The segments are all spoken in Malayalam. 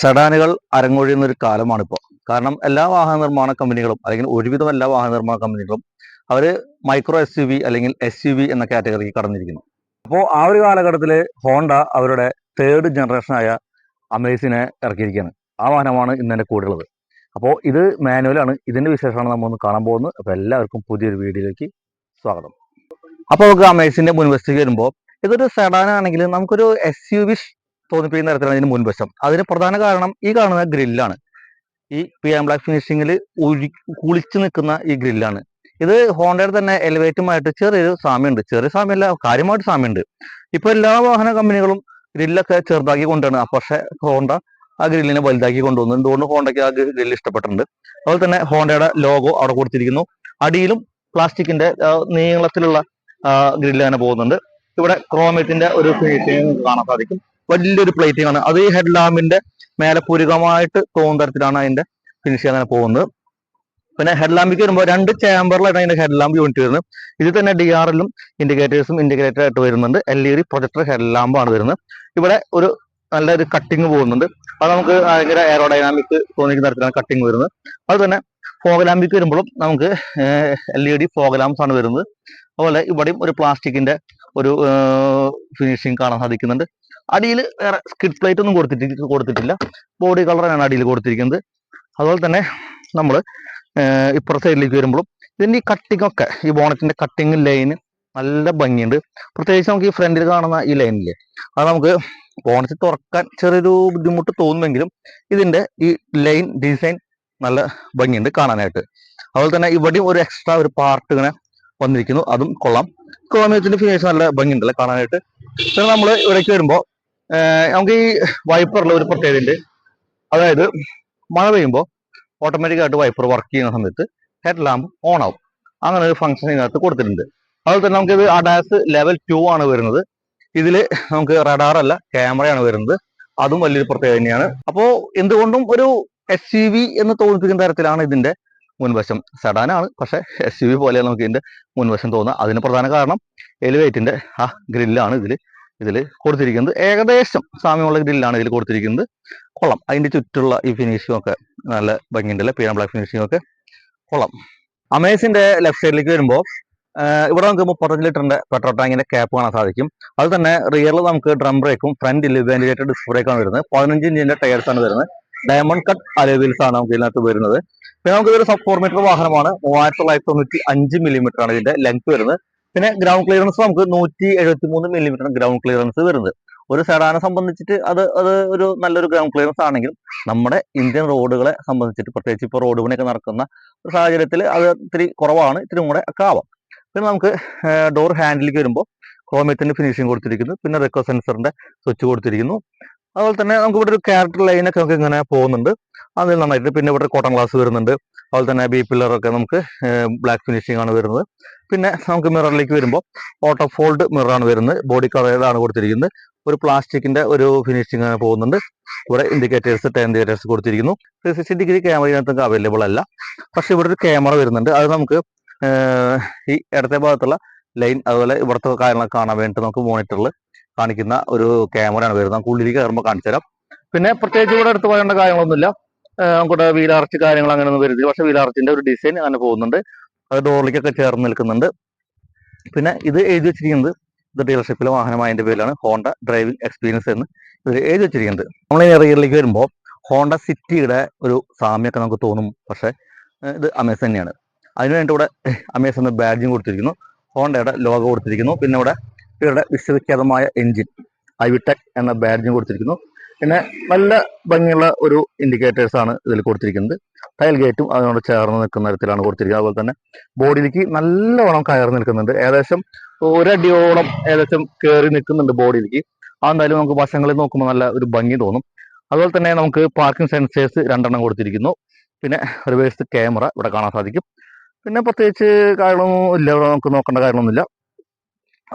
സെഡാനുകൾ അരങ്ങൊഴിയുന്ന ഒരു കാലമാണിപ്പോൾ കാരണം എല്ലാ വാഹന നിർമ്മാണ കമ്പനികളും അല്ലെങ്കിൽ ഒരുവിധം എല്ലാ വാഹന നിർമ്മാണ കമ്പനികളും അവർ മൈക്രോ എസ് അല്ലെങ്കിൽ എസ് എന്ന കാറ്റഗറിക്ക് കടന്നിരിക്കുന്നു. അപ്പോൾ ആ ഒരു കാലഘട്ടത്തിൽ ഹോണ്ട അവരുടെ തേർഡ് ജനറേഷനായ അമേസിനെ ഇറക്കിയിരിക്കുകയാണ്. ആ വാഹനമാണ് ഇന്ന് എന്റെ കൂടെ ഉള്ളത് അപ്പോൾ ഇത് മാനുവലാണ്. ഇതിന്റെ വിശേഷമാണ് നമ്മൾ ഒന്ന് കാണാൻ പോകുന്നത്. അപ്പോൾ എല്ലാവർക്കും പുതിയൊരു വീഡിയോയിലേക്ക് സ്വാഗതം. അപ്പോൾ നമുക്ക് അമേസിന്റെ മുൻവശത്തേക്ക് വരുമ്പോൾ ഇതൊരു സെഡാനാണെങ്കിൽ നമുക്കൊരു എസ് യു വി തോന്നിപ്പിക്കുന്ന തരത്തിലാണ് ഇതിന് മുൻവശം. അതിന് പ്രധാന കാരണം ഈ കാണുന്ന ഗ്രില്ലാണ്. ഈ പി എം ബ്ലാക്ക് ഫിനിഷിങ്ങിൽ കുളിച്ചു നിൽക്കുന്ന ഈ ഗ്രില്ലാണ്. ഇത് ഹോണ്ടയുടെ തന്നെ എലിവേറ്റുമായിട്ട് ചെറിയൊരു സാമ്യമുണ്ട്. ചെറിയ സാമ്യമല്ല കാര്യമായിട്ട് സാമ്യമുണ്ട്. ഇപ്പൊ എല്ലാ വാഹന കമ്പനികളും ഗ്രില്ലൊക്കെ ചെറുതാക്കി കൊണ്ടുവരണം. പക്ഷെ ഹോണ്ട ആ ഗ്രില്ലിനെ വലുതാക്കി കൊണ്ടുവന്നു. എന്തുകൊണ്ട് ഹോണ്ടയ്ക്ക് ആ ഗ്രില്ല് ഇഷ്ടപ്പെട്ടിട്ടുണ്ട്? അതുപോലെ തന്നെ ഹോണ്ടയുടെ ലോഗോ അവിടെ കൊടുത്തിരിക്കുന്നു. അടിയിലും പ്ലാസ്റ്റിക്കിന്റെ നീളത്തിലുള്ള ഗ്രില്ല് തന്നെ പോകുന്നുണ്ട്. ഇവിടെ ക്രോമേറ്റിന്റെ ഒരു ഫിനിഷിംഗ് കാണാൻ സാധിക്കും. വലിയൊരു പ്ലേറ്റിംഗ് ആണ്. അത് ഈ ഹെഡ് ലാമ്പിന്റെ മേലെ പൂരികമായിട്ട് തോന്നുന്ന തരത്തിലാണ് അതിന്റെ ഫിനിഷ് അങ്ങനെ പോകുന്നത്. പിന്നെ ഹെഡ് ലാമ്പിക്ക് വരുമ്പോൾ രണ്ട് ചേമ്പറിലായിട്ട് അതിന്റെ ഹെഡ് ലാമ്പ് യൂണിറ്റ് വരുന്നത്. ഇതിൽ തന്നെ ഡി ആർ എല്ലും ഇൻഡിക്കേറ്റേഴ്സും ഇൻഡിക്കേറ്റർ ആയിട്ട് വരുന്നുണ്ട്. L E D projector head വരുന്നത്. ഇവിടെ ഒരു നല്ലൊരു കട്ടിങ് പോകുന്നുണ്ട്. അത് നമുക്ക് ഭയങ്കര എയറോഡൈനാമിക് തോന്നിക്കുന്ന തരത്തിലാണ് കട്ടിങ് വരുന്നത്. അത് തന്നെ ഫോഗ് ലാമ്പിക്ക് വരുമ്പോഴും നമുക്ക് എൽ ഇ ഡി ഫോഗ് ആണ് വരുന്നത്. അതുപോലെ ഇവിടെയും ഒരു പ്ലാസ്റ്റിക്കിന്റെ ഒരു ഫിനിഷിങ് കാണാൻ സാധിക്കുന്നുണ്ട്. അടിയിൽ വേറെ സ്കിഡ് പ്ലേറ്റ് ഒന്നും കൊടുത്തിട്ട് കൊടുത്തിട്ടില്ല. ബോഡി കളറാണ് അടിയിൽ കൊടുത്തിരിക്കുന്നത്. അതുപോലെ തന്നെ നമ്മൾ ഇപ്പുറത്തെ സൈഡിലേക്ക് വരുമ്പോഴും ഇതിന്റെ ഈ കട്ടിംഗ് ഒക്കെ ഈ ബോണറ്റിന്റെ കട്ടിങ് ലൈൻ നല്ല ഭംഗിയുണ്ട്. പ്രത്യേകിച്ച് നമുക്ക് ഈ ഫ്രണ്ടിൽ കാണുന്ന ഈ ലൈനില്ലേ അത് നമുക്ക് ബോണറ്റ് തുറക്കാൻ ചെറിയൊരു ബുദ്ധിമുട്ട് തോന്നുമെങ്കിലും ഇതിന്റെ ഈ ലൈൻ ഡിസൈൻ നല്ല ഭംഗിയുണ്ട് കാണാനായിട്ട്. അതുപോലെ തന്നെ ഇവിടെയും ഒരു എക്സ്ട്രാ ഒരു പാർട്ട് ഇങ്ങനെ വന്നിരിക്കുന്നു. അതും കൊള്ളാം. ക്രോമിയത്തിന്റെ ഫിനിഷ് നല്ല ഭംഗിയുണ്ടല്ലേ കാണാനായിട്ട്. പിന്നെ നമ്മൾ ഇവിടേക്ക് വരുമ്പോൾ നമുക്ക് ഈ വൈപ്പറുള്ള ഒരു പ്രത്യേകത ഉണ്ട്. അതായത് മഴ പെയ്യുമ്പോൾ ഓട്ടോമാറ്റിക്കായിട്ട് വൈപ്പർ വർക്ക് ചെയ്യുന്ന സമയത്ത് ഹെഡ് ലാമ്പ് ഓൺ ആവും. അങ്ങനെ ഒരു ഫംഗ്ഷൻ ഇതിനകത്ത് കൊടുത്തിട്ടുണ്ട്. അതുപോലെ തന്നെ നമുക്കിത് അഡാസ് ലെവൽ ടു ആണ് വരുന്നത്. ഇതിൽ നമുക്ക് റഡാർ അല്ല ക്യാമറയാണ് വരുന്നത്. അതും വലിയൊരു പ്രത്യേകത തന്നെയാണ്. അപ്പോൾ എന്തുകൊണ്ടും ഒരു എസ് സി വി എന്ന് തോന്നിപ്പിക്കുന്ന തരത്തിലാണ് ഇതിന്റെ മുൻവശം സെഡാനാണ് പക്ഷെ എസ് യു വി പോലെ നമുക്ക് ഇതിന്റെ മുൻവശം തോന്നുക. അതിന് പ്രധാന കാരണം എലിവേറ്റിന്റെ ആ ഗ്രില്ലാണ് ഇതിൽ ഇതിൽ കൊടുത്തിരിക്കുന്നത്. ഏകദേശം സാമ്യമുള്ള ഗ്രില്ലാണ് ഇതിൽ കൊടുത്തിരിക്കുന്നത്. കൊള്ളാം. അതിന്റെ ചുറ്റുള്ള ഈ ഫിനിഷിംഗ് ഒക്കെ നല്ല ഭംഗിയുണ്ടല്ലേ പീന ബ്ലാക്ക് ഫിനിഷിംഗ് ഒക്കെ. കൊള്ളാം. അമേസിന്റെ ലെഫ്റ്റ് സൈഡിലേക്ക് വരുമ്പോൾ ഇവിടെ നമുക്ക് മുപ്പത്തഞ്ച് ലിറ്ററിന്റെ പെട്രോൾ ടാങ്കിന്റെ ക്യാപ്പ് കാണാൻ സാധിക്കും. അത് തന്നെ റിയറിൽ നമുക്ക് ഡ്രം ബ്രേക്കും ഫ്രണ്ടിൽ വെന്റിലേറ്റഡ് ഡിസ്ക് ബ്രേക്കാണ് വരുന്നത്. പതിനഞ്ച് ഇഞ്ചിന്റെ ടയർസ് ആണ് വരുന്നത്. ഡയമണ്ട് കട്ട് അലോവീൽസ് ആണ് നമുക്ക് ഇതിനകത്ത് വരുന്നത്. പിന്നെ നമുക്ക് ഇതൊരു സബ് ഫോർ മീറ്റർ വാഹനമാണ്. മൂവായിരത്തി തൊള്ളായിരത്തി തൊണ്ണൂറ്റി അഞ്ച് മില്ലിമീറ്റർ ആണ് ഇതിന്റെ ലെങ്ത് വരുന്നത്. പിന്നെ ഗ്രൗണ്ട് ക്ലിയറൻസ് നമുക്ക് നൂറ്റി എഴുപത്തി മൂന്ന് മില്ലിമീറ്റർ ഗ്രൗണ്ട് ക്ലിയറൻസ് വരുന്നത്. ഒരു സെഡാനെ സംബന്ധിച്ചിട്ട് അത് അത് ഒരു നല്ലൊരു ഗ്രൗണ്ട് ക്ലിയറൻസ് ആണെങ്കിലും നമ്മുടെ ഇന്ത്യൻ റോഡുകളെ സംബന്ധിച്ചിട്ട് പ്രത്യേകിച്ച് ഇപ്പോൾ റോഡ് പണിയൊക്കെ നടക്കുന്ന ഒരു സാഹചര്യത്തിൽ അത് ഇത്തിരി കുറവാണ് ഇത്തിരി കൂടെ ഒക്കെ ആവാം. പിന്നെ നമുക്ക് ഡോർ ഹാൻഡിലേക്ക് വരുമ്പോൾ ക്രോമിയത്തിന്റെ ഫിനിഷിങ് കൊടുത്തിരിക്കുന്നു. പിന്നെ റെക്കോ സെൻസറിന്റെ സ്വിച്ച് കൊടുത്തിരിക്കുന്നു. അതുപോലെ തന്നെ നമുക്ക് ഇവിടെ ഒരു ക്യാരക്ടർ ലൈനൊക്കെ നമുക്ക് ഇങ്ങനെ പോകുന്നുണ്ട്. അതിൽ നന്നായിട്ട് പിന്നെ ഇവിടെ കോട്ടൺ ഗ്ലാസ് വരുന്നുണ്ട്. അതുപോലെ തന്നെ ബി പില്ലറൊക്കെ നമുക്ക് ബ്ലാക്ക് ഫിനിഷിംഗ് ആണ് വരുന്നത്. പിന്നെ നമുക്ക് മിററിലേക്ക് വരുമ്പോൾ ഓട്ടോ ഫോൾഡ് മിററാണ് വരുന്നത്. ബോഡി കളറാണ് കൊടുത്തിരിക്കുന്നത്. ഒരു പ്ലാസ്റ്റിക്കിന്റെ ഒരു ഫിനിഷിംഗ് ആണ് പോകുന്നുണ്ട്. ഇവിടെ ഇൻഡിക്കേറ്റേഴ്സ് ടെൻ ഇൻഡിക്കേറ്റേഴ്സ് കൊടുത്തിരിക്കുന്നു. ത്രീ സിക്സ്റ്റി ഡിഗ്രി ക്യാമറ ഇതിനകത്ത് അവൈലബിൾ അല്ല. പക്ഷെ ഇവിടെ ഒരു ക്യാമറ വരുന്നുണ്ട്. അത് നമുക്ക് ഈ ഇടത്തെ ഭാഗത്തുള്ള ലൈൻ അതുപോലെ ഇവിടുത്തെ കാര്യങ്ങളൊക്കെ കാണാൻ വേണ്ടിയിട്ട് നമുക്ക് മോണിറ്ററിൽ കാണിക്കുന്ന ഒരു ക്യാമറയാണ് വരുന്നത്. നമുക്ക് ഉള്ളിലേക്ക് കയറുമ്പോൾ കാണിച്ചു തരാം പിന്നെ പ്രത്യേകിച്ച് ഇവിടെ എടുത്ത് പറയേണ്ട കാര്യങ്ങളൊന്നുമില്ല. നമുക്കിവിടെ വീലാർച്ച് കാര്യങ്ങൾ അങ്ങനെ ഒന്നും വരുന്നില്ല. പക്ഷെ വീലാർച്ചിന്റെ ഒരു ഡിസൈൻ അങ്ങനെ പോകുന്നുണ്ട്. അത് ഡോറിലേക്കൊക്കെ ചേർന്ന് നിൽക്കുന്നുണ്ട്. പിന്നെ ഇത് എഴുതി വെച്ചിരിക്കുന്നത് ഇത് ഡീലർഷിപ്പിലെ വാഹനമായതിന്റെ പേരിലാണ് ഹോണ്ട ഡ്രൈവിംഗ് എക്സ്പീരിയൻസ് എന്ന് ഇതിൽ എഴുതി വെച്ചിരിക്കുന്നത്. നമ്മൾ ഈ വരുമ്പോൾ ഹോണ്ട സിറ്റിയുടെ ഒരു സാമ്യമൊക്കെ നമുക്ക് തോന്നും. പക്ഷെ ഇത് അമേസ് തന്നെയാണ്. അതിനുവേണ്ടി ഇവിടെ അമേസ് എന്ന ബാഡ്ജും കൊടുത്തിരിക്കുന്നു. ഹോണ്ടയുടെ ലോഗോ കൊടുത്തിരിക്കുന്നു. പിന്നെ ഇവിടെ ഇവരുടെ വിശ്വവിഖ്യാതമായ എഞ്ചിൻ ഐവിടെക് എന്ന ബാഡ്ജും കൊടുത്തിരിക്കുന്നു. പിന്നെ നല്ല ഭംഗിയുള്ള ഒരു ഇൻഡിക്കേറ്റേഴ്സ് ആണ് ഇതിൽ കൊടുത്തിരിക്കുന്നത്. ടയൽ ഗേറ്റും അതിനോട് ചേർന്ന് നിൽക്കുന്ന തരത്തിലാണ് കൊടുത്തിരിക്കുന്നത്. അതുപോലെ തന്നെ ബോഡിയിലേക്ക് നല്ലവണ്ണം കയറി നിൽക്കുന്നുണ്ട്. ഏകദേശം ഒരടിയോളം ഏകദേശം കയറി നിൽക്കുന്നുണ്ട് ബോഡിയിലേക്ക്. അതെന്തായാലും നമുക്ക് വശങ്ങളിൽ നോക്കുമ്പോൾ നല്ല ഒരു ഭംഗി തോന്നും. അതുപോലെ തന്നെ നമുക്ക് പാർക്കിംഗ് സെൻസേഴ്സ് രണ്ടെണ്ണം കൊടുത്തിരിക്കുന്നു. പിന്നെ റിവേഴ്സ് ക്യാമറ ഇവിടെ കാണാൻ സാധിക്കും. പിന്നെ പ്രത്യേകിച്ച് കാര്യങ്ങളൊന്നും ഇല്ല. നമുക്ക് നോക്കേണ്ട കാര്യങ്ങളൊന്നുമില്ല.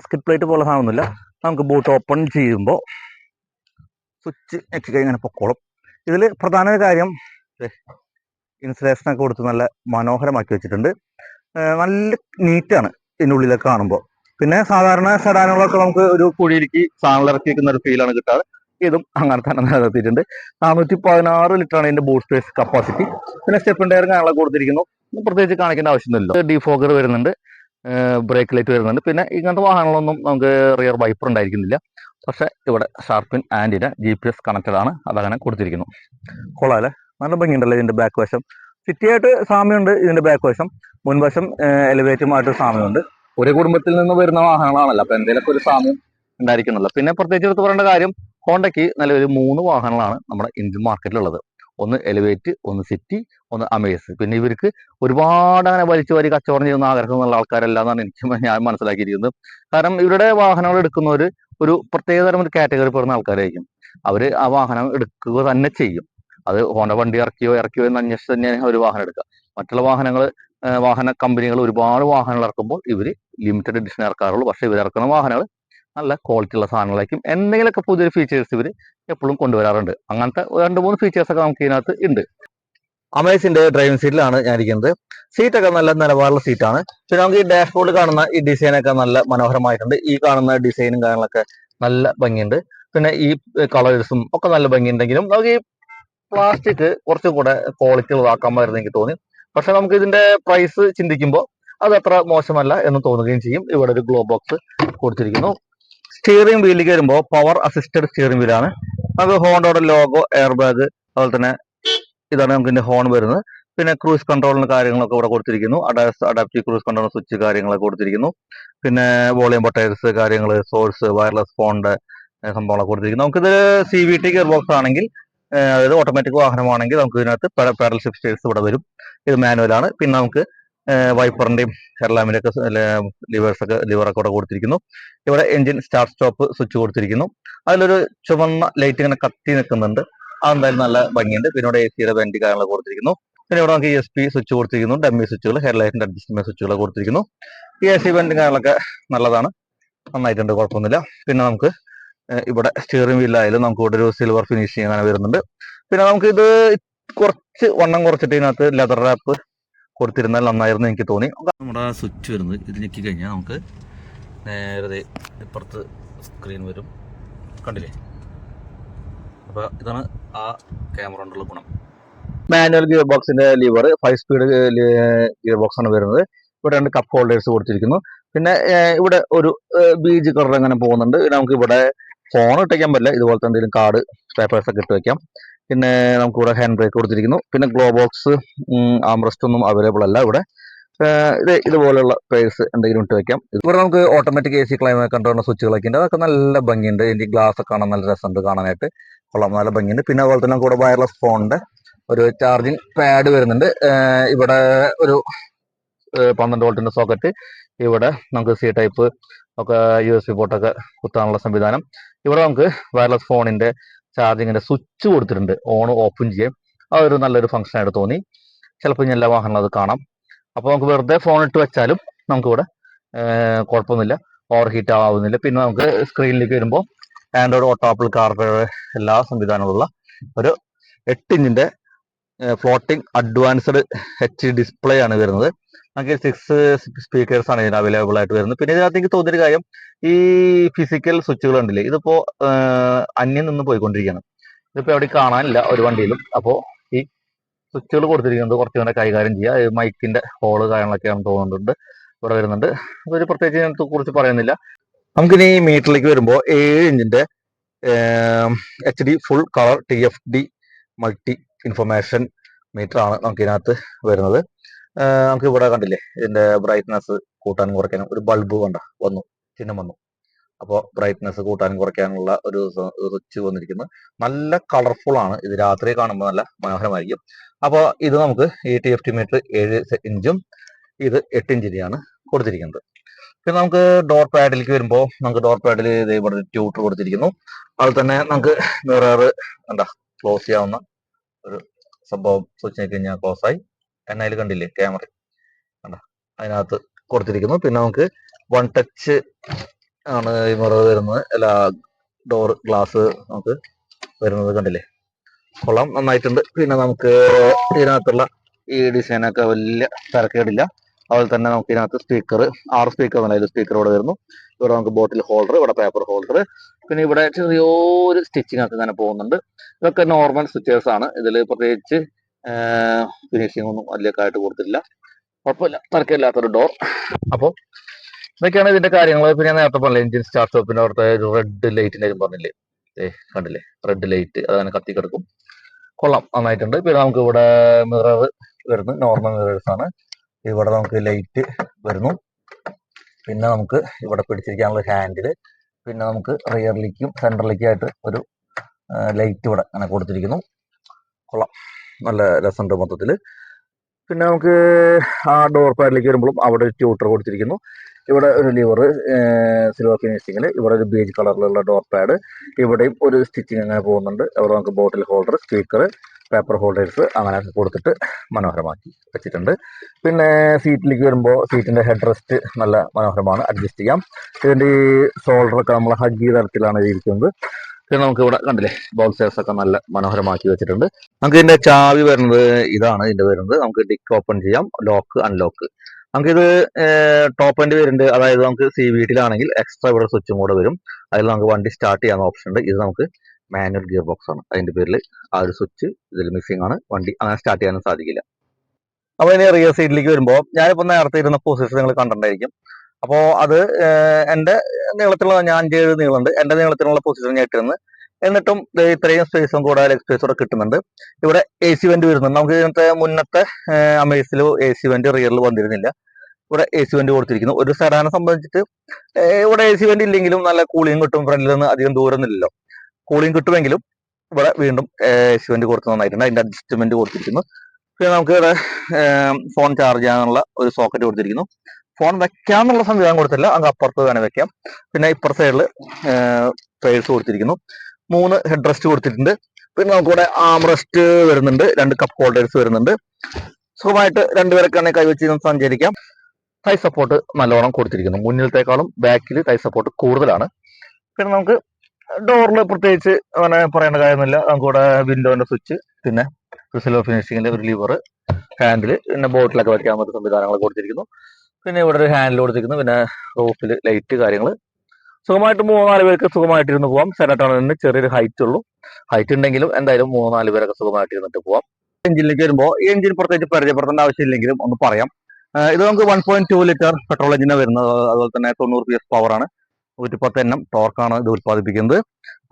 സ്കിപ്പ് പ്ലേറ്റ് പോലെ സാധനമൊന്നുമില്ല. നമുക്ക് ബൂട്ട് ഓപ്പൺ ചെയ്യുമ്പോൾ സ്വിച്ച് ഞെക്കി ഇങ്ങനെ പൊക്കോളും. ഇതിൽ പ്രധാന കാര്യം ഇൻസുലേഷനൊക്കെ കൊടുത്ത് നല്ല മനോഹരമാക്കി വെച്ചിട്ടുണ്ട്. നല്ല നീറ്റാണ് ഇതിന്റെ ഉള്ളിലൊക്കെ കാണുമ്പോൾ. പിന്നെ സാധാരണ സെഡാനുകളൊക്കെ നമുക്ക് ഒരു കുഴിയിലേക്ക് ഇറക്കി വെക്കുന്ന ഒരു ഫീലാണ് കിട്ടാറ്. ഇതും അങ്ങനെ തന്നെ നിലനിർത്തിയിട്ടുണ്ട്. നാനൂറ്റി പതിനാറ് ലിറ്ററാണ് ഇതിന്റെ ബൂട്ട് സ്പേസ് കപ്പാസിറ്റി പിന്നെ സ്റ്റെപ്പിന്റെ കാര്യങ്ങളൊക്കെ കൊടുത്തിരിക്കുന്നു. പ്രത്യേകിച്ച് കാണിക്കേണ്ട ആവശ്യമൊന്നുമില്ല. ഡിഫോഗർ വരുന്നുണ്ട്. ബ്രേക്ക് ലൈറ്റ് വരുന്നുണ്ട്. പിന്നെ ഇങ്ങനത്തെ വാഹനങ്ങളൊന്നും നമുക്ക് റിയർ വൈപ്പർ ഉണ്ടായിരിക്കുന്നില്ല. പക്ഷേ ഇവിടെ ഷാർപ്പിൻ antenna G P S connected ആണ്. അതങ്ങനെ കൊടുത്തിരിക്കുന്നു. കൊള്ളാം അല്ലേ? നല്ല ഭംഗിയുണ്ടല്ലോ ഇതിന്റെ ബാക്ക് വശം? സിറ്റിയായിട്ട് സാമ്യമുണ്ട് ഇതിന്റെ ബാക്ക് വശം. മുൻവശം എലിവേറ്റുമായിട്ട് സാമ്യമുണ്ട്. ഒരേ കുടുംബത്തിൽ നിന്ന് വരുന്ന വാഹനങ്ങളാണല്ലോ. അപ്പോൾ എന്തെങ്കിലുമൊക്കെ ഒരു സാമ്യം ഉണ്ടായിരിക്കുന്നുള്ളൂ. പിന്നെ പ്രത്യേകിച്ച് എടുത്ത് പറയേണ്ട കാര്യം ഹോണ്ടയ്ക്ക് നല്ലൊരു മൂന്ന് വാഹനങ്ങളാണ് നമ്മുടെ ഇന്ത്യൻ മാർക്കറ്റിലുള്ളത് ഒന്ന് എലിവേറ്റ് ഒന്ന് സിറ്റി ഒന്ന് അമേസ് പിന്നെ ഇവർക്ക് ഒരുപാട് അങ്ങനെ വലിച്ചു വാരി കച്ചവടം ചെയ്യുന്ന ആഗ്രഹമുള്ള ആൾക്കാരല്ലാന്നാണ് എനിക്ക് ഞാൻ മനസ്സിലാക്കിയിരിക്കുന്നത്. കാരണം ഇവരുടെ വാഹനങ്ങൾ എടുക്കുന്നവർ ഒരു പ്രത്യേകതരം ഒരു കാറ്റഗറി പെടുന്ന ആൾക്കാരായിരിക്കും. അവർ ആ വാഹനം എടുക്കുക തന്നെ ചെയ്യും. അത് ഹോണ്ട വണ്ടി ഇറക്കിയോ ഇറക്കിയോ എന്ന് അന്വേഷിച്ച് തന്നെയാണ് അവർ വാഹനം എടുക്കുക. മറ്റുള്ള വാഹനങ്ങൾ വാഹന കമ്പനികൾ ഒരുപാട് വാഹനങ്ങൾ ഇറക്കുമ്പോൾ ഇവർ ലിമിറ്റഡ് എഡിഷൻ ഇറക്കാറുള്ളൂ. പക്ഷേ ഇവർ ഇറക്കുന്ന വാഹനങ്ങൾ നല്ല ക്വാളിറ്റി ഉള്ള സാധനങ്ങളായിരിക്കും. എന്തെങ്കിലുമൊക്കെ പുതിയൊരു ഫീച്ചേഴ്സ് ഇവർ എപ്പോഴും കൊണ്ടുവരാറുണ്ട്. അങ്ങനത്തെ രണ്ട് മൂന്ന് ഫീച്ചേഴ്സൊക്കെ നമുക്ക് ഇതിനകത്ത് ഉണ്ട്. അമേസിന്റെ ഡ്രൈവിംഗ് സീറ്റിലാണ് ഞാൻ ഇരിക്കുന്നത് സീറ്റൊക്കെ നല്ല നിലവാരമുള്ള സീറ്റാണ് പിന്നെ നമുക്ക് ഈ ഡാഷ്ബോർഡ് കാണുന്ന ഈ ഡിസൈൻ ഒക്കെ നല്ല മനോഹരമായിട്ടുണ്ട്. ഈ കാണുന്ന ഡിസൈനും കാര്യങ്ങളൊക്കെ നല്ല ഭംഗിയുണ്ട്. പിന്നെ ഈ കളേഴ്സും ഒക്കെ നല്ല ഭംഗിയുണ്ടെങ്കിലും നമുക്ക് ഈ പ്ലാസ്റ്റിക് കുറച്ചും കൂടെ ക്വാളിറ്റി ഉള്ളതാക്കാമായിരുന്നു എനിക്ക് തോന്നി. പക്ഷെ നമുക്ക് ഇതിന്റെ പ്രൈസ് ചിന്തിക്കുമ്പോൾ അത് അത്ര മോശമല്ല എന്ന് തോന്നുകയും ചെയ്യും. ഇവിടെ ഒരു ഗ്ലോ ബോക്സ് കൊടുത്തിരിക്കുന്നു. സ്റ്റിയറിംഗ് വീലിലേക്ക് വരുമ്പോൾ പവർ അസിസ്റ്റഡ് സ്റ്റിയറിംഗ് വീലാണ് നമുക്ക് ഹോണ്ടോയുടെ ലോഗോ എയർ ബാഗ് അതുപോലെ തന്നെ ഇതാണ് നമുക്ക് ഇതിന്റെ ഹോൺ വരുന്നത്. പിന്നെ ക്രൂസ് കൺട്രോളിന് കാര്യങ്ങളൊക്കെ ഇവിടെ കൊടുത്തിരിക്കുന്നു. അഡാപ്റ്റീവ് ക്രൂസ് കൺട്രോൾ സ്വിച്ച് കാര്യങ്ങളൊക്കെ കൊടുത്തിരിക്കുന്നു. പിന്നെ വോളിയം ബട്ടേഴ്സ് കാര്യങ്ങൾ സോഴ്സ് വയർലെസ് ഫോണിന്റെ സംഭവങ്ങളൊക്കെ കൊടുത്തിരിക്കുന്നു. നമുക്കിത് C V T gear box ആണെങ്കിൽ അതായത് ഓട്ടോമാറ്റിക് വാഹനമാണെങ്കിൽ നമുക്ക് ഇതിനകത്ത് പാരൽ ഷിഫ്റ്റേഴ്സ് ഇവിടെ വരും. ഇത് മാനുവലാണ് പിന്നെ നമുക്ക് വൈപ്പറിന്റെയും ഹെർലാമിന്റെ ഒക്കെ ലിവേഴ്സ് ഒക്കെ ലിവറൊക്കെ ഇവിടെ കൊടുത്തിരിക്കുന്നു. ഇവിടെ എഞ്ചിൻ സ്റ്റാർട്ട് സ്റ്റോപ്പ് സ്വിച്ച് കൊടുത്തിരിക്കുന്നു. അതിലൊരു ചുവന്ന ലൈറ്റ് ഇങ്ങനെ കത്തി നിൽക്കുന്നുണ്ട്. അതെന്തായാലും നല്ല ഭംഗിയുണ്ട്. പിന്നെ ഇവിടെ എ സിയുടെ വെന്റ് കാര്യങ്ങളൊക്കെ കൊടുത്തിരിക്കുന്നു. പിന്നെ ഇവിടെ നമുക്ക് എസ് പി സ്വിച്ച് കൊടുത്തിരിക്കുന്നു. ഡമ്മി സ്വിച്ചുകൾ ഹെഡ്ലൈറ്റിന്റെ അഡ്ജസ്റ്റ്മെന്റ് സ്വിച്ചുകൾ കൊടുത്തിരിക്കുന്നു. എ സി വെന്റ് കാര്യങ്ങളൊക്കെ നല്ലതാണ്. നന്നായിട്ടുണ്ട് കുഴപ്പമൊന്നുമില്ല. പിന്നെ നമുക്ക് ഇവിടെ സ്റ്റിയറിംഗ് വീലായാലും നമുക്ക് ഇവിടെ ഒരു സിൽവർ ഫിനിഷിങ് അങ്ങനെ വരുന്നുണ്ട്. പിന്നെ നമുക്ക് ഇത് കുറച്ച് വണ്ണം കുറച്ചിട്ട് ഇതിനകത്ത് ലെതർ റാപ്പ് കൊടുത്തിരുന്നാൽ നന്നായിരുന്നു എനിക്ക് തോന്നി. നമ്മുടെ സ്വിച്ച് വരുന്നത് ഇത് ഞെക്കി കഴിഞ്ഞാൽ നമുക്ക് നേരത്തെ ഇപ്പുറത്ത് സ്ക്രീൻ വരും. കണ്ടില്ലേ? ഇതാണ് ആ ക്യാമറ കൊണ്ടുള്ള ഗുണം. മാനുവൽ ഗിയർ ബോക്സിന്റെ lever five speed gear box ആണ് വരുന്നത്. ഇവിടെ രണ്ട് കപ്പ് ഹോൾഡേഴ്സ് കൊടുത്തിരിക്കുന്നു. പിന്നെ ഇവിടെ ഒരു ബീജ് കളർ അങ്ങനെ പോകുന്നുണ്ട്. നമുക്ക് ഇവിടെ ഫോൺ ഇട്ടേക്കാൻ പറ്റില്ല. ഇതുപോലത്തെ എന്തെങ്കിലും കാർഡ് പേപ്പേഴ്സ് ഒക്കെ ഇട്ട് വെക്കാം. പിന്നെ നമുക്ക് ഇവിടെ ഹാൻഡ് ബ്രേക്ക് കൊടുത്തിരിക്കുന്നു. പിന്നെ ഗ്ലോ ബോക്സ് ആംറസ്റ്റ് ഒന്നും അവൈലബിൾ അല്ല ഇവിടെ. ഇത് ഇതുപോലുള്ള പേഴ്സ് എന്തെങ്കിലും ഇട്ട് വെക്കാം. ഇവിടെ നമുക്ക് ഓട്ടോമാറ്റിക് എ സി ക്ലൈമറ്റ് കൺട്രോളിന്റെ സ്വിച്ചുകളൊക്കെ ഉണ്ട്. അതൊക്കെ നല്ല ഭംഗിയുണ്ട്. ഇതിന്റെ ഗ്ലാസ് ഒക്കെ കാണാൻ നല്ല രസമുണ്ട് കാണാനായിട്ട്. കൊള്ളാം നല്ല ഭംഗിയുണ്ട്. പിന്നെ അതുപോലെ തന്നെ കൂടെ വയർലെസ് ഫോണിന്റെ ഒരു ചാർജിങ് പാഡ് വരുന്നുണ്ട്. ഇവിടെ ഒരു പന്ത്രണ്ട് വോൾട്ടിന്റെ സോക്കറ്റ് ഇവിടെ നമുക്ക് സി ടൈപ്പ് ഒക്കെ യു എസ് ബി പോർട്ടൊക്കെ കുത്താനുള്ള സംവിധാനം. ഇവിടെ നമുക്ക് വയർലെസ് ഫോണിന്റെ ചാർജിങ്ങിന്റെ സ്വിച്ച് കൊടുത്തിട്ടുണ്ട്. ഓൺ ഓപ്പൺ ചെയ്യാം. അതൊരു നല്ലൊരു ഫംഗ്ഷൻ ആയിട്ട് തോന്നി. ചിലപ്പോൾ ഇനി എല്ലാ വാഹനങ്ങളും അത് കാണാം. അപ്പോൾ നമുക്ക് വെറുതെ ഫോൺ ഇട്ട് വെച്ചാലും നമുക്കിവിടെ കുഴപ്പമൊന്നുമില്ല. ഓവർ ഹീറ്റ് ആവുന്നില്ല. പിന്നെ നമുക്ക് സ്ക്രീനിലേക്ക് വരുമ്പോൾ ആൻഡ്രോയിഡ് ഓട്ടോ ആപ്പിൾ കാർഡ് എല്ലാ സംവിധാനങ്ങളുള്ള ഒരു എട്ട് ഇഞ്ചിന്റെ ഫ്ലോട്ടിംഗ് അഡ്വാൻസ്ഡ് എച്ച് ഡിസ്പ്ലേ ആണ് വരുന്നത്. നമുക്ക് സിക്സ് സ്പീക്കേഴ്സ് ആണ് ഇതിന് അവൈലബിൾ ആയിട്ട് വരുന്നത്. പിന്നെ ഇതിനകത്ത് എനിക്ക് തോന്നിയൊരു കാര്യം ഈ ഫിസിക്കൽ സ്വിച്ചുകൾ ഉണ്ടല്ലേ? ഇതിപ്പോ അന്യം നിന്ന് പോയിക്കൊണ്ടിരിക്കുകയാണ്. ഇതിപ്പോ എവിടെ കാണാനില്ല ഒരു വണ്ടിയിലും. അപ്പോ ഈ സ്വിച്ചുകൾ കൊടുത്തിരിക്കുന്നത് കുറച്ച് കൂടെ കൈകാര്യം ചെയ്യുക മൈക്കിന്റെ ഹോൾ കാര്യങ്ങളൊക്കെയാണ് തോന്നുന്നുണ്ട്. ഇവിടെ വരുന്നുണ്ട്. അതൊരു പ്രത്യേകിച്ച് ഞാൻ കുറിച്ച് പറയുന്നില്ല. നമുക്കിനി ഈ മീറ്ററിലേക്ക് വരുമ്പോൾ ഏഴ് ഇഞ്ചിന്റെ H D full colour T F D multi information meter ആണ് നമുക്ക് ഇതിനകത്ത് വരുന്നത്. നമുക്ക് ഇവിടെ കണ്ടില്ലേ ഇതിന്റെ ബ്രൈറ്റ്നെസ് കൂട്ടാനും കുറയ്ക്കാനും ഒരു ബൾബ് കണ്ട? വന്നു. ചിഹ്നം വന്നു. അപ്പോൾ ബ്രൈറ്റ്നെസ് കൂട്ടാനും കുറയ്ക്കാനുള്ള ഒരു സ്വിച്ച് വന്നിരിക്കുന്നു നല്ല കളർഫുൾ ആണ്. ഇത് രാത്രി കാണുമ്പോൾ നല്ല മനോഹരമായിരിക്കും. അപ്പോൾ ഇത് നമുക്ക് ഈ ടി എഫ് ടി മീറ്റർ ഏഴ് ഇഞ്ചും ഇത് എട്ട് ഇഞ്ചിന്റെയാണ് കൊടുത്തിരിക്കുന്നത്. പിന്നെ നമുക്ക് ഡോർ പാഡിലേക്ക് വരുമ്പോൾ നമുക്ക് ഡോർ പാഡിൽ ഇവിടെ ട്യൂട്ടർ കൊടുത്തിരിക്കുന്നു. അത് തന്നെ നമുക്ക് മിറർ എന്താ ക്ലോസ് ചെയ്യാവുന്ന ഒരു സംഭവം സ്വിച്ച് നോക്കി കഴിഞ്ഞാൽ ക്ലോസ് ആയി. എന്നതിൽ കണ്ടില്ലേ ക്യാമറ കണ്ട? അതിനകത്ത് കൊടുത്തിരിക്കുന്നു. പിന്നെ നമുക്ക് വൺ ടച്ച് ആണ് ഈ മിറർ വരുന്നത്. അല്ല ഡോർ ഗ്ലാസ് നമുക്ക് വരുന്നത് കണ്ടില്ലേ? കൊള്ളാം നന്നായിട്ടുണ്ട്. പിന്നെ നമുക്ക് ഇതിനകത്തുള്ള ഈ ഡിസൈനൊക്കെ വലിയ തിരക്കേടില്ല. അതുപോലെ തന്നെ നമുക്ക് ഇതിനകത്ത് സ്പീക്കർ ആറ് സ്പീക്കർ നല്ല സ്പീക്കർ ഇവിടെ വരുന്നു. ഇവിടെ നമുക്ക് ബോട്ടിൽ ഹോൾഡർ ഇവിടെ പേപ്പർ ഹോൾഡർ പിന്നെ ഇവിടെ ചെറിയൊരു സ്റ്റിച്ചിങ് ഒക്കെ ഇങ്ങനെ പോകുന്നുണ്ട്. ഇതൊക്കെ നോർമൽ സ്റ്റിച്ചേഴ്സ് ആണ്. ഇതിൽ പ്രത്യേകിച്ച് ഫിനിഷിംഗ് ഒന്നും വലിയൊക്കെ കൊടുത്തിട്ടില്ല. കുഴപ്പമില്ല. തിരക്കില്ലാത്തൊരു ഡോർ അപ്പോൾ ഇതൊക്കെയാണ് ഇതിന്റെ കാര്യങ്ങൾ പിന്നെ നേരത്തെ പറഞ്ഞില്ല എഞ്ചിൻ സ്റ്റാർട്ട് പിന്നെ അവിടുത്തെ ഒരു റെഡ് ലൈറ്റിന്റെ കാര്യം പറഞ്ഞില്ലേ? ഏ കണ്ടില്ലേ? റെഡ് ലൈറ്റ് അതങ്ങനെ കത്തി കിടക്കും കൊള്ളാം. നന്നായിട്ടുണ്ട്. പിന്നെ നമുക്ക് ഇവിടെ മിറർ വരുന്നു. നോർമൽ മിറേഴ്സ് ആണ്. ഇവിടെ നമുക്ക് ലൈറ്റ് വരുന്നു. പിന്നെ നമുക്ക് ഇവിടെ പിടിച്ചിരിക്കാനുള്ള ഹാൻഡിൽ പിന്നെ നമുക്ക് റിയറിലേക്കും സെന്ററിലേക്കും ആയിട്ട് ഒരു ലൈറ്റ് ഇവിടെ അങ്ങനെ കൊടുത്തിരിക്കുന്നു. കൊള്ളാം. നല്ല രസമുണ്ട് മൊത്തത്തിൽ പിന്നെ നമുക്ക് ആ ഡോർ പാഡിലേക്ക് വരുമ്പോഴും അവിടെ ട്യൂട്ടർ കൊടുത്തിരിക്കുന്നു. ഇവിടെ ഒരു ലിവർ സിൽവർ ഫിനിഷിങ്ങിൽ ഇവിടെ ഒരു ബേജ് കളറിലുള്ള ഡോർ പാഡ് ഇവിടെയും ഒരു സ്റ്റിച്ചിങ് അങ്ങനെ പോകുന്നുണ്ട്. അവിടെ നമുക്ക് bottle holder speaker paper holders അങ്ങനെയൊക്കെ കൊടുത്തിട്ട് മനോഹരമാക്കി വെച്ചിട്ടുണ്ട്. പിന്നെ സീറ്റിലേക്ക് വരുമ്പോൾ സീറ്റിന്റെ ഹെഡ് റെസ്റ്റ് നല്ല മനോഹരമാണ്. അഡ്ജസ്റ്റ് ചെയ്യാം. ഇതിന്റെ ഈ ഷോൾഡറൊക്കെ നമ്മൾ ഹഗ്ഗി തരത്തിലാണ് ഇരിക്കുന്നത്. പിന്നെ നമുക്ക് ഇവിടെ കണ്ടില്ലേ ബോക്സേഴ്സ് ഒക്കെ നല്ല മനോഹരമാക്കി വെച്ചിട്ടുണ്ട്. നമുക്ക് ഇതിന്റെ ചാവി വരുന്നത് ഇതാണ് ഇതിന്റെ വരുന്നത്. നമുക്ക് ഡിക്ക് ഓപ്പൺ ചെയ്യാം. ലോക്ക് അൺലോക്ക് നമുക്കിത് ടോപ്പ് എൻഡ് വരുന്നുണ്ട്. അതായത് നമുക്ക് സി വീട്ടിലാണെങ്കിൽ എക്സ്ട്രാ ഇവിടെ സ്വിച്ചും കൂടെ വരും. അതിൽ നമുക്ക് വണ്ടി സ്റ്റാർട്ട് ചെയ്യാൻ ഓപ്ഷൻ ഉണ്ട്. ഇത് നമുക്ക് മാനുവൽ ഗിയർ ബോക്സ് ആണ്. അതിന്റെ പേരിൽ ആ ഒരു സ്വിച്ച് ഇതിൽ മിസ്സിംഗ് ആണ്. വണ്ടി അങ്ങനെ സ്റ്റാർട്ട് ചെയ്യാനും സാധിക്കില്ല. അപ്പൊ ഇനി റിയർ സൈഡിലേക്ക് വരുമ്പോൾ ഞാനിപ്പോ നേരത്തെ ഇരുന്ന പൊസിഷൻ നിങ്ങൾ കണ്ടിട്ടുണ്ടായിരിക്കും. അപ്പോൾ അത് എന്റെ നീളത്തിലുള്ള ഞാൻ അഞ്ചേഴ് നീളമുണ്ട്. എന്റെ നീളത്തിലുള്ള പൊസിഷൻ ഞാൻ ഇട്ടിരുന്നത് എന്നിട്ടും ഇത്രയും സ്പേസും കൂടെ ലെഗ് സ്പേസ് കൂടെ കിട്ടുന്നുണ്ട്. ഇവിടെ എ സി വെന്റ് വരുന്നുണ്ട്. നമുക്ക് ഇതിനകത്തെ മുന്നത്തെ അമേസിൽ എ സി വെന്റ് റിയറിൽ വന്നിരുന്നില്ല. ഇവിടെ എ സി വെന്റ് കൊടുത്തിരിക്കുന്നു. ഒരു സെഡാനെ സംബന്ധിച്ചിട്ട് ഇവിടെ എ സി ഇല്ലെങ്കിലും നല്ല കൂളിംഗ് കിട്ടും. ഫ്രണ്ടിൽ നിന്ന് അധികം ദൂരം കൂളിംഗ് കിട്ടുമെങ്കിലും ഇവിടെ വീണ്ടും എ സി വെന്റ് കൊടുത്ത് നന്നായിട്ടുണ്ട്. അതിന്റെ അഡ്ജസ്റ്റ്മെന്റ് കൊടുത്തിരിക്കുന്നു. പിന്നെ നമുക്ക് ഇവിടെ ഫോൺ ചാർജ് ചെയ്യാനുള്ള ഒരു സോക്കറ്റ് കൊടുത്തിരിക്കുന്നു. ഫോൺ വെക്കാന്നുള്ള സംവിധാനം കൊടുത്തില്ല അങ്ങ് അപ്പുറത്ത് വേണേൽ വെക്കാം. പിന്നെ ഇപ്പുറത്തെ സൈഡിൽ പേഴ്സ് കൊടുത്തിരിക്കുന്നു. മൂന്ന് ഹെഡ് റെസ്റ്റ് കൊടുത്തിട്ടുണ്ട്. പിന്നെ നമുക്കിവിടെ ആം റെസ്റ്റ് വരുന്നുണ്ട്. രണ്ട് കപ്പ് ഹോൾഡേഴ്സ് വരുന്നുണ്ട്. സുഖമായിട്ട് രണ്ടുപേരൊക്കെയാണെങ്കിൽ കൈവച്ച് സഞ്ചരിക്കാം. തൈ സപ്പോർട്ട് നല്ലോണം കൊടുത്തിരിക്കുന്നു. മുന്നിലത്തേക്കാളും ബാക്കിൽ തൈ സപ്പോർട്ട് കൂടുതലാണ്. പിന്നെ നമുക്ക് ഡോറിൽ പ്രത്യേകിച്ച് അങ്ങനെ പറയേണ്ട കാര്യമൊന്നുമില്ല. നമുക്കിവിടെ വിൻഡോന്റെ സ്വിച്ച് പിന്നെ സിൽവർ ഫിനിഷിങ്ങിന്റെ ഒരു ലിവർ ഹാൻഡിൽ പിന്നെ ബോട്ടിലൊക്കെ വയ്ക്കാൻ പറ്റുന്ന സംവിധാനങ്ങൾ കൊടുത്തിരിക്കുന്നു. പിന്നെ ഇവിടെ ഒരു ഹാൻഡിൽ കൊടുത്തിരിക്കുന്നു. പിന്നെ റൂഫിൽ ലൈറ്റ് കാര്യങ്ങൾ സുഖമായിട്ട് മൂന്നാൽ പേർക്ക് സുഖമായിട്ട് ഇരുന്ന് പോവാം സെനറ്റോണിന് ചെറിയൊരു ഹൈറ്റ് ഉള്ളൂ. ഹൈറ്റ് ഉണ്ടെങ്കിലും എന്തായാലും മൂന്നാൽ പേരൊക്കെ സുഖമായിട്ട് ഇരുന്നിട്ട് പോവാം. എഞ്ചിനിലേക്ക് വരുമ്പോൾ ഈ എഞ്ചിൻ പ്രത്യേകിച്ച് പരിചയപ്പെടുത്തേണ്ട ആവശ്യമില്ലെങ്കിലും ഒന്ന് പറയാം. ഇത് നമുക്ക് one point two litre petrol എഞ്ചിനാണ് വരുന്നത്. അതുപോലെ തന്നെ തൊണ്ണൂറ് പി എസ് പവറാണ് നൂറ്റിപ്പത്ത് എണ്ണം ടോർക്കാണ് ഇത് ഉത്പാദിപ്പിക്കുന്നത്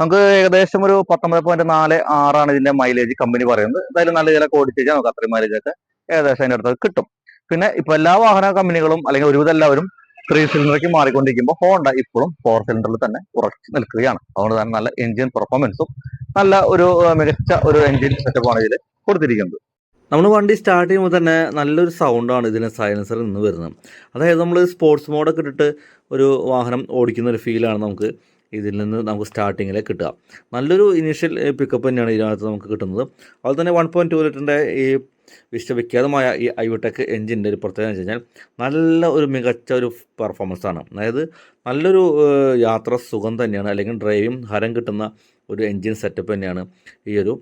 നമുക്ക് ഏകദേശം ഒരു പത്തൊമ്പത് പോയിന്റ് നാല് ആറാണ് ഇതിന്റെ മൈലേജ് കമ്പനി പറയുന്നത്. എന്തായാലും നല്ല ചില ഓടിച്ചാൽ നമുക്ക് അത്രയും മൈലേജ് ഒക്കെ ഏകദേശം അതിന്റെ അടുത്ത് കിട്ടും. പിന്നെ ഇപ്പൊ എല്ലാ വാഹന കമ്പനികളും അല്ലെങ്കിൽ ഒരുവിധം എല്ലാവരും ത്രീ സിലിണ്ടറിലേക്ക് മാറിക്കൊണ്ടിരിക്കുമ്പോൾ ഹോണ്ട ഇപ്പോഴും ഫോർ സിലിണ്ടറിൽ തന്നെ ഉറച്ചു നിൽക്കുകയാണ്. അതുകൊണ്ട് തന്നെ നല്ല എഞ്ചിൻ പെർഫോമൻസും നല്ല ഒരു മികച്ച ഒരു എഞ്ചിൻ സെറ്റപ്പാണ് ഇതിൽ കൊടുത്തിരിക്കുന്നത്. നമ്മൾ വണ്ടി സ്റ്റാർട്ട് ചെയ്യുമ്പോൾ തന്നെ നല്ലൊരു സൗണ്ടാണ് ഇതിന് സൈലൻസറിൽ നിന്ന് വരുന്നത്. അതായത് നമ്മൾ സ്പോർട്സ് മോഡൊക്കെ ഇട്ടിട്ട് ഒരു വാഹനം ഓടിക്കുന്ന ഒരു ഫീലാണ് നമുക്ക് ഇതിൽ നിന്ന് നമുക്ക് സ്റ്റാർട്ടിങ്ങിൽ കിട്ടുക. നല്ലൊരു ഇനീഷ്യൽ പിക്കപ്പ് തന്നെയാണ് ഇതിനകത്ത് നമുക്ക് കിട്ടുന്നത്. അതുപോലെ തന്നെ വൺ പോയിന്റ് ടു ലിറ്ററിന്റെ ഈ വിശ്വവിഖ്യാതമായ ഈ ഐവിടെക് എഞ്ചിന്റെ ഒരു പ്രത്യേകത എന്ന് വെച്ച് കഴിഞ്ഞാൽ നല്ല ഒരു മികച്ച ഒരു പെർഫോമൻസ് ആണ് അതായത് നല്ലൊരു യാത്ര സുഖം തന്നെയാണ്. അല്ലെങ്കിൽ ഡ്രൈവിംഗ് ഹരം കിട്ടുന്ന ഒരു എൻജിൻ സെറ്റപ്പ് തന്നെയാണ് ഈ ഒരു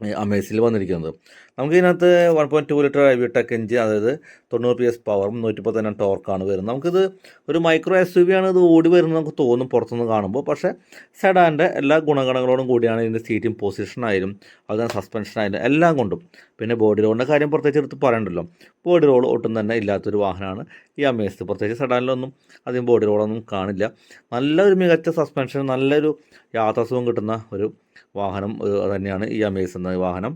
അമേസിൽ വന്നിരിക്കുന്നത്. നമുക്ക് ഇതിനകത്ത് one point two litre I V tech engine അതായത് തൊണ്ണൂറ് പി എസ് പവറും നൂറ്റിപ്പത്തന്നെ ടോർക്കാണ് വരുന്നത്. നമുക്കിത് ഒരു മൈക്രോ എസ് യു വി ആണ് ഇത് ഓടി വരുന്നത് നമുക്ക് തോന്നും പുറത്തുനിന്ന് കാണുമ്പോൾ. പക്ഷേ സെഡാന്റെ എല്ലാ ഗുണഗണങ്ങളോടും കൂടിയാണ് ഇതിന്റെ സീറ്റിംഗ് പൊസിഷനായാലും അതുപോലെ സസ്പെൻഷനായാലും എല്ലാം കൊണ്ടും. പിന്നെ ബോഡി റോളിന്റെ കാര്യം പ്രത്യേകിച്ച് എടുത്ത് പറയണ്ടല്ലോ. ബോഡി റോൾ ഒട്ടും തന്നെ ഇല്ലാത്തൊരു വാഹനമാണ് ഈ അമേസ്. പ്രത്യേകിച്ച് സെഡാനിലൊന്നും അധികം ബോഡി റോളൊന്നും കാണില്ല. നല്ലൊരു മികച്ച സസ്പെൻഷൻ നല്ലൊരു യാത്രാസുഖം കിട്ടുന്ന ഒരു വാഹനം തന്നെയാണ് ഈ അമേസ് എന്ന വാഹനം.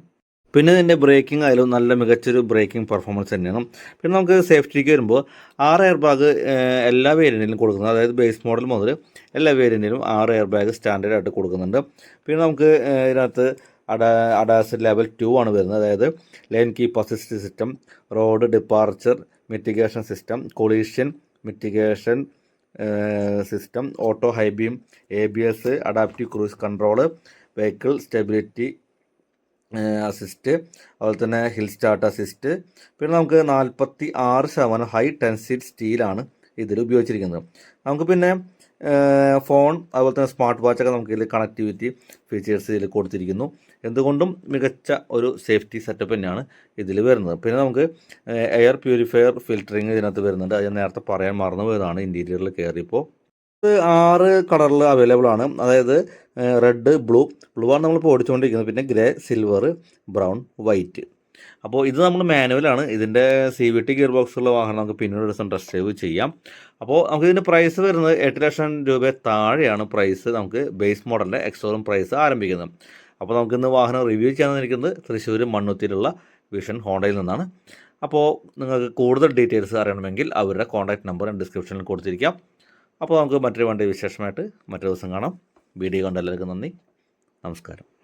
പിന്നെ ഇതിന്റെ ബ്രേക്കിംഗ് ആയാലും നല്ല മികച്ചൊരു ബ്രേക്കിംഗ് പെർഫോമൻസ് തന്നെയാണ്. പിന്നെ നമുക്ക് സേഫ്റ്റിക്ക് വരുമ്പോൾ ആറ് എയർ ബാഗ് എല്ലാ വേരിയന്റിലും കൊടുക്കുന്നത് അതായത് ബേസ് മോഡൽ മുതൽ എല്ലാ വേരിയന്റിലും ആറ് എയർ ബാഗ് സ്റ്റാൻഡേർഡ് ആയിട്ട് കൊടുക്കുന്നുണ്ട്. പിന്നെ നമുക്ക് ഇതിനകത്ത് അഡ അഡാസ് ലെവൽ ടു ആണ് വരുന്നത്. അതായത് lane keep assist system road departure mitigation system collision mitigation system auto high beam A B S adaptive cruise control vehicle stability assist അതുപോലെ തന്നെ ഹിൽ സ്റ്റാർട്ട് അസിസ്റ്റ് പിന്നെ നമുക്ക് നാൽപ്പത്തി ആറ് ശതമാനം ഹൈ ടെൻസിൽ സ്റ്റീലാണ് ഇതിൽ ഉപയോഗിച്ചിരിക്കുന്നത്. നമുക്ക് പിന്നെ ഫോൺ അതുപോലെ തന്നെ സ്മാർട്ട് വാച്ചൊക്കെ നമുക്ക് ഇതിൽ കണക്ടിവിറ്റി ഫീച്ചേഴ്സ് ഇതിൽ കൊടുത്തിരിക്കുന്നു. എന്തുകൊണ്ടും മികച്ച ഒരു സേഫ്റ്റി സെറ്റപ്പ് തന്നെയാണ് ഇതിൽ വരുന്നത്. പിന്നെ നമുക്ക് എയർ പ്യൂരിഫയർ ഫിൽറ്ററിങ് ഇതിനകത്ത് വരുന്നുണ്ട്. അത് ഞാൻ നേരത്തെ പറയാൻ മറന്നു പോയതാണ് ഇന്റീരിയറിൽ കയറിയപ്പോൾ. ആറ് കളറിൽ അവൈലബിൾ ആണ്. അതായത് റെഡ് ബ്ലൂ ബ്ലൂ ആണ് നമ്മളിപ്പോൾ ഓടിച്ചുകൊണ്ടിരിക്കുന്നത് പിന്നെ ഗ്രേ സിൽവർ ബ്രൗൺ വൈറ്റ് അപ്പോൾ ഇത് നമ്മൾ മാനുവലാണ് ഇതിന്റെ സി വി ടി ഗിയർ ബോക്സുള്ള വാഹനം നമുക്ക് പിന്നീട് ദിവസം ടെസ്റ്റ് ഡ്രൈവ് ചെയ്യാം. അപ്പോൾ നമുക്ക് ഇതിന്റെ പ്രൈസ് വരുന്നത് എട്ട് ലക്ഷം രൂപ താഴെയാണ് പ്രൈസ് നമുക്ക് ബേസ് മോഡലിന്റെ എക്സോറും പ്രൈസ് ആരംഭിക്കുന്നത്. അപ്പോൾ നമുക്ക് നമുക്കിന്ന് വാഹനം റിവ്യൂ ചെയ്യാൻ നിൽക്കുന്നത് തൃശ്ശൂർ മണ്ണുത്തിയിലുള്ള വിഷൻ ഹോണ്ടയിൽ നിന്നാണ്. അപ്പോൾ നിങ്ങൾക്ക് കൂടുതൽ ഡീറ്റെയിൽസ് അറിയണമെങ്കിൽ അവരുടെ കോൺടാക്ട് നമ്പർ ഡിസ്ക്രിപ്ഷനിൽ കൊടുത്തിരിക്കാം. അപ്പോൾ നമുക്ക് മറ്റൊരു വണ്ടി വിശേഷമായിട്ട് മറ്റൊരു ദിവസം കാണാം. വീഡിയോ കണ്ട എല്ലാവർക്കും നന്ദി. നമസ്കാരം.